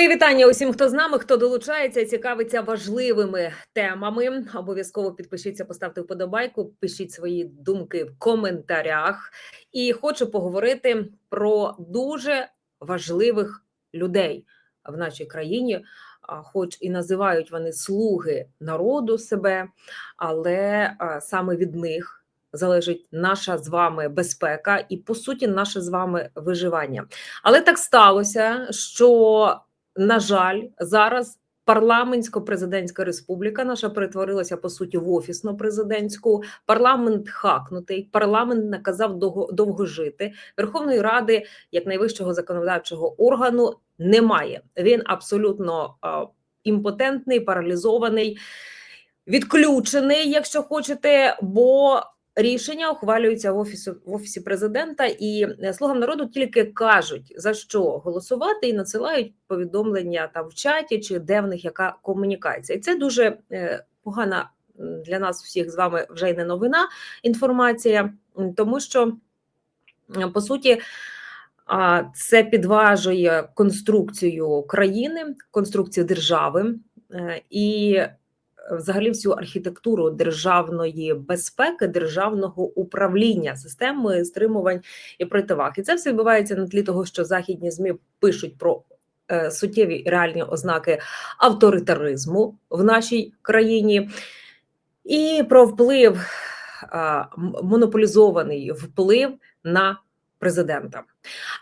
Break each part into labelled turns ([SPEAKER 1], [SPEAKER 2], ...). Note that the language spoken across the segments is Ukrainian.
[SPEAKER 1] Мої вітання усім, хто з нами, хто долучається цікавиться важливими темами. Обов'язково підпишіться, поставте вподобайку, пишіть свої думки в коментарях. І хочу поговорити про дуже важливих людей в нашій країні. Хоч і називають вони слуги народу себе, але саме від них залежить наша з вами безпека і, по суті, наше з вами виживання. Але так сталося, що на жаль, зараз парламентсько-президентська республіка наша перетворилася по суті в офісно президентську. Парламент хакнутий, парламент наказав довго, жити. Верховної Ради, як найвищого законодавчого органу, немає. Він абсолютно а, імпотентний, паралізований, відключений, якщо хочете, бо Рішення ухвалюються в офісі в офісі президента, і е, слугам народу тільки кажуть за що голосувати, і надсилають повідомлення там в чаті чи де в них яка комунікація. І це дуже е, погана для нас всіх з вами вже й не новина інформація, тому що по суті. А це підважує конструкцію країни, конструкцію держави е, і взагалі всю архітектуру державної безпеки, державного управління системою стримувань і противаг. І це все відбувається на тлі того, що західні змі пишуть про. Е, суттєві реальні ознаки авторитаризму в нашій країні, і про вплив монополізований вплив на президента.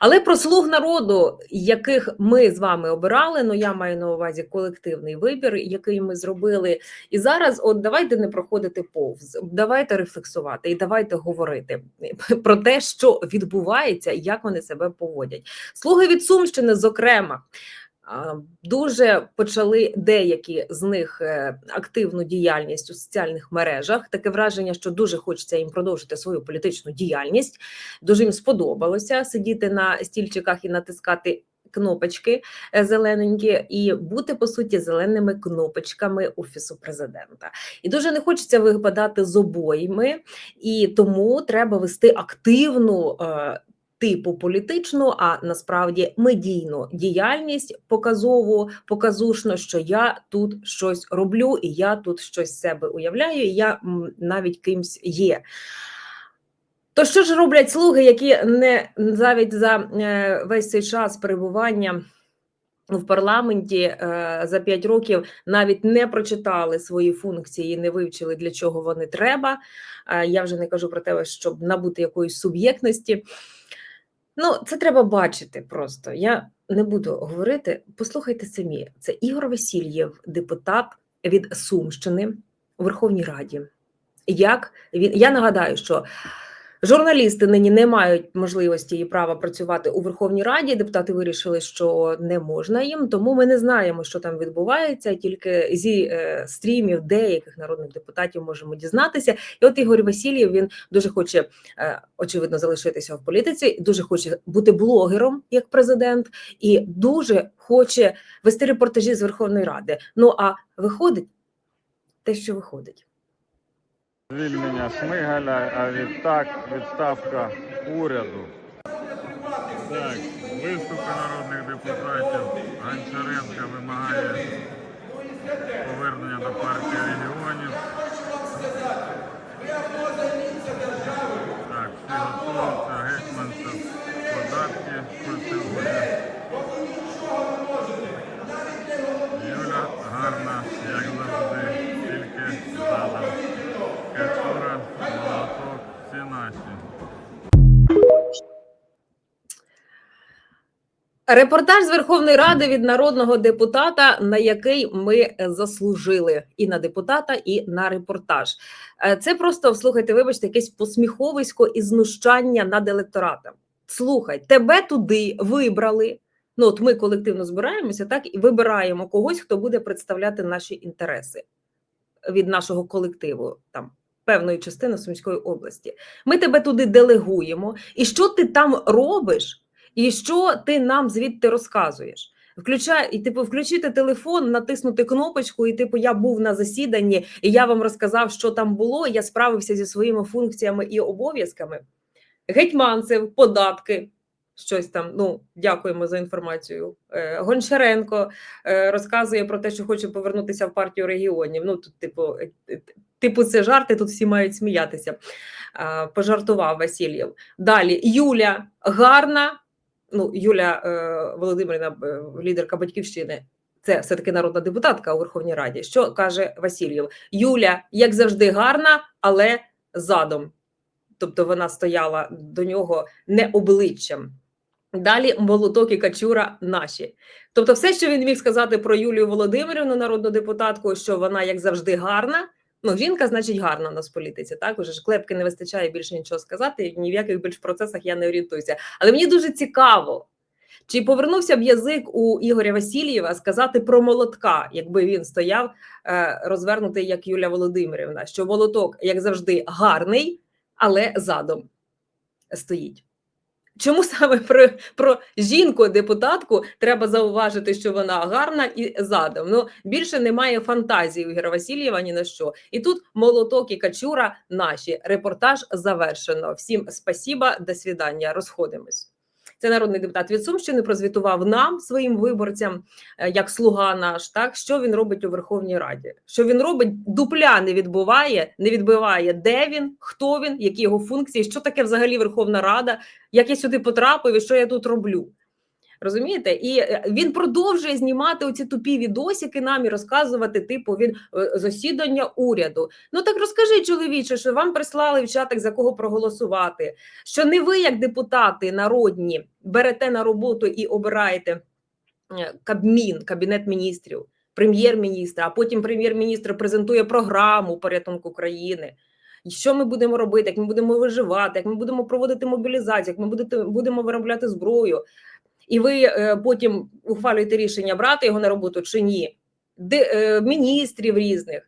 [SPEAKER 1] Але про слуг народу, яких ми з вами обирали, ну я маю на увазі колективний вибір, який ми зробили. І зараз, от давайте не проходити повз, давайте рефлексувати і давайте говорити про те, що відбувається, як вони себе поводять. Слуги від Сумщини, зокрема. Дуже почали деякі з них е, активну діяльність у соціальних мережах. Таке враження, що дуже хочеться їм продовжити свою політичну діяльність. Дуже їм сподобалося сидіти на стільчиках і натискати кнопочки е, зелененькі, і бути по суті зеленими кнопочками офісу президента. І дуже не хочеться випадати з обоїми, і тому треба вести активну. Типу політичну, а насправді медійну діяльність показову, показушно, що я тут щось роблю, і я тут щось себе уявляю, і я навіть кимсь є. То що ж роблять слуги, які не навіть за е, весь цей час перебування в парламенті е, за п'ять років навіть не прочитали свої функції, не вивчили для чого вони треба. Е, я вже не кажу про те, щоб набути якоїсь суб'єктності. Ну, це треба бачити просто. Я не буду говорити. Послухайте самі. Це Ігор Васильєв, депутат від Сумщини у Верховній Раді. Як він я нагадаю, що Журналісти нині не мають можливості і права працювати у Верховній Раді. Депутати вирішили, що не можна їм, тому ми не знаємо, що там відбувається. Тільки зі е, стрімів деяких народних депутатів можемо дізнатися. І от Ігор Васильєв він дуже хоче е, очевидно залишитися в політиці, дуже хоче бути блогером як президент, і дуже хоче вести репортажі з Верховної Ради. Ну а виходить те, що виходить.
[SPEAKER 2] Звільнення Шмигаля, а відтак відставка уряду. Так, виступи народних депутатів. Гончаренка вимагає
[SPEAKER 1] Репортаж з Верховної Ради від народного депутата, на який ми заслужили і на депутата, і на репортаж. Е, це просто слухайте, вибачте, якесь посміховисько і знущання над електоратом. Слухай, тебе туди вибрали. Ну, от ми колективно збираємося, так і вибираємо когось, хто буде представляти наші інтереси від нашого колективу там певної частини Сумської області. Ми тебе туди делегуємо. І що ти там робиш, і що ти нам звідти розказуєш? Включай, і типу, включити телефон, натиснути кнопочку, і типу, я був на засіданні, і я вам розказав, що там було. Я справився зі своїми функціями і обов'язками. Гетьманцев, податки. щось там. Ну, дякуємо за інформацію. Е, Гончаренко е, розказує про те, що хоче повернутися в партію регіонів. Ну, тут, типу, е, типу, це жарти, тут всі мають сміятися. Пожартував Васильєв. Далі Юля гарна. Ну, Юля е, Володимирівна, е, лідерка батьківщини. Це все-таки народна депутатка у Верховній Раді. Що каже Васильєв? Юля, як завжди, гарна, але задом. Тобто вона стояла до нього не обличчям. Далі молоток і качура наші. Тобто, все, що він міг сказати про Юлію Володимирівну, народну депутатку, що вона, як завжди, гарна. Ну, жінка, значить, гарна у нас в політиці. Так, уже ж клепки не вистачає більше нічого сказати. Ні в яких більш процесах я не орієнтуюся. Але мені дуже цікаво, чи повернувся б язик у Ігоря Васильєва сказати про молотка, якби він стояв е, розвернутий, як Юля Володимирівна, що молоток, як завжди, гарний, але задом стоїть. Чому саме про, про жінку-депутатку треба зауважити, що вона гарна і задом? Ну більше немає фантазії у Гера Васильєва ні на що. І тут молоток і качура наші. Репортаж завершено. Всім спасіба, до свідання. Розходимось. Це народний депутат від Сумщини прозвітував нам, своїм виборцям, е, як слуга наш, так що він робить у Верховній Раді. Що він робить, дупля не відбуває, не відбиває, де він, хто він, які його функції, що таке взагалі Верховна Рада, як я сюди потрапив і що я тут роблю. Розумієте? І е, він продовжує знімати оці тупі відосики нам і розказувати, типу, він е, засідання уряду. Ну так розкажи, чоловіче, що вам прислали в чатик за кого проголосувати. Що не ви, як депутати народні, берете на роботу і обираєте е, Кабмін, кабінет міністрів, прем'єр-міністра, а потім прем'єр-міністр презентує програму порятунку країни. Що ми будемо робити, як ми будемо виживати, як ми будемо проводити мобілізацію, як ми будемо виробляти зброю, і ви е, потім ухвалюєте рішення брати його на роботу чи ні, де е, міністрів різних.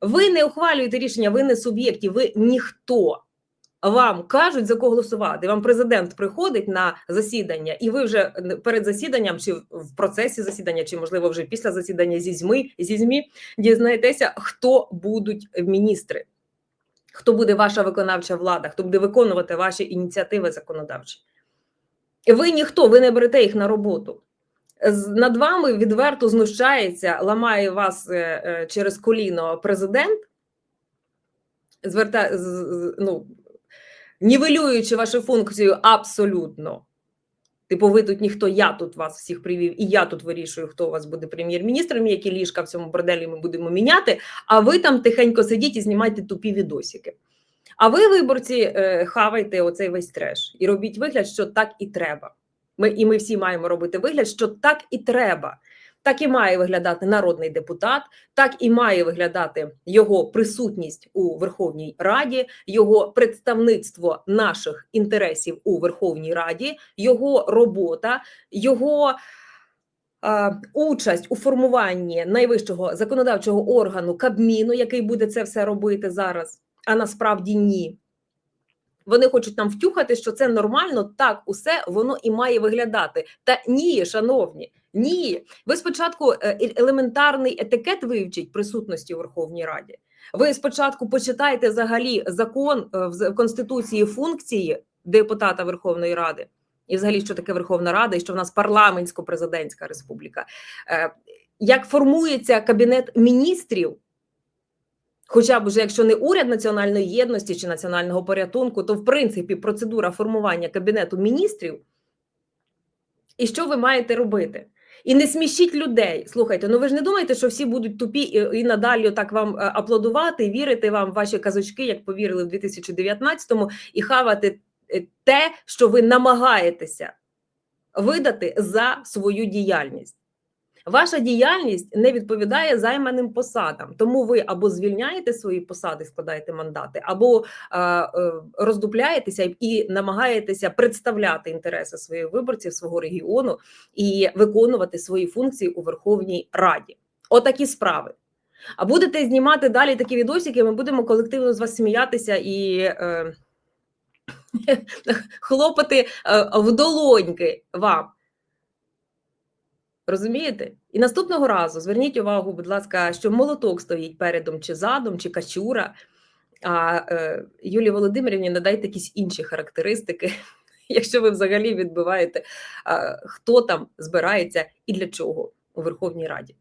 [SPEAKER 1] Ви не ухвалюєте рішення, ви не суб'єкті, ви ніхто. Вам кажуть за кого голосувати. Вам президент приходить на засідання, і ви вже перед засіданням, чи в процесі засідання, чи можливо вже після засідання зі ЗМІ, зі ЗМІ дізнаєтеся, хто будуть міністри, хто буде ваша виконавча влада, хто буде виконувати ваші ініціативи законодавчі. Ви ніхто, ви не берете їх на роботу. Над вами відверто знущається, ламає вас е, е, через коліно президент, зверта, ну, нівелюючи вашу функцію абсолютно. Типу, ви тут ніхто, я тут вас всіх привів, і я тут вирішую, хто у вас буде прем'єр-міністром, які ліжка в цьому борделі ми будемо міняти, а ви там тихенько сидіть і знімайте тупі відосики. А ви, виборці, е, хавайте оцей весь треш і робіть вигляд, що так і треба. Ми, і ми всі маємо робити вигляд, що так і треба. Так і має виглядати народний депутат, так і має виглядати його присутність у Верховній Раді, його представництво наших інтересів у Верховній Раді, його робота, його е, участь у формуванні найвищого законодавчого органу Кабміну, який буде це все робити зараз, а насправді ні. Вони хочуть нам втюхати, що це нормально, так усе воно і має виглядати. Та ні, шановні, ні. Ви спочатку е, е- елементарний етикет вивчіть присутності у Верховній Раді. Ви спочатку почитайте взагалі закон е, в Конституції функції депутата Верховної Ради. І взагалі, що таке Верховна Рада, і що в нас парламентсько-президентська республіка. Як формується кабінет міністрів, Хоча б уже якщо не уряд національної єдності чи національного порятунку, то в принципі процедура формування кабінету міністрів. І що ви маєте робити? І не смішіть людей. Слухайте, ну ви ж не думаєте, що всі будуть тупі і, і надалі так вам е, аплодувати, вірити вам в ваші казочки, як повірили в 2019-му, і хавати е, те, що ви намагаєтеся видати за свою діяльність. Ваша діяльність не відповідає займаним посадам, тому ви або звільняєте свої посади, складаєте мандати, або е, е, роздупляєтеся і намагаєтеся представляти інтереси своїх виборців, свого регіону і виконувати свої функції у Верховній Раді. Отакі справи. А будете знімати далі такі відосики, ми будемо колективно з вас сміятися і е, хлопати е, в долоньки вам. Розумієте? І наступного разу зверніть увагу, будь ласка, що молоток стоїть передом чи задом, чи качура. А е, Юлії Володимирівні надайте якісь інші характеристики, якщо ви взагалі відбиваєте, е, хто там збирається і для чого у Верховній Раді.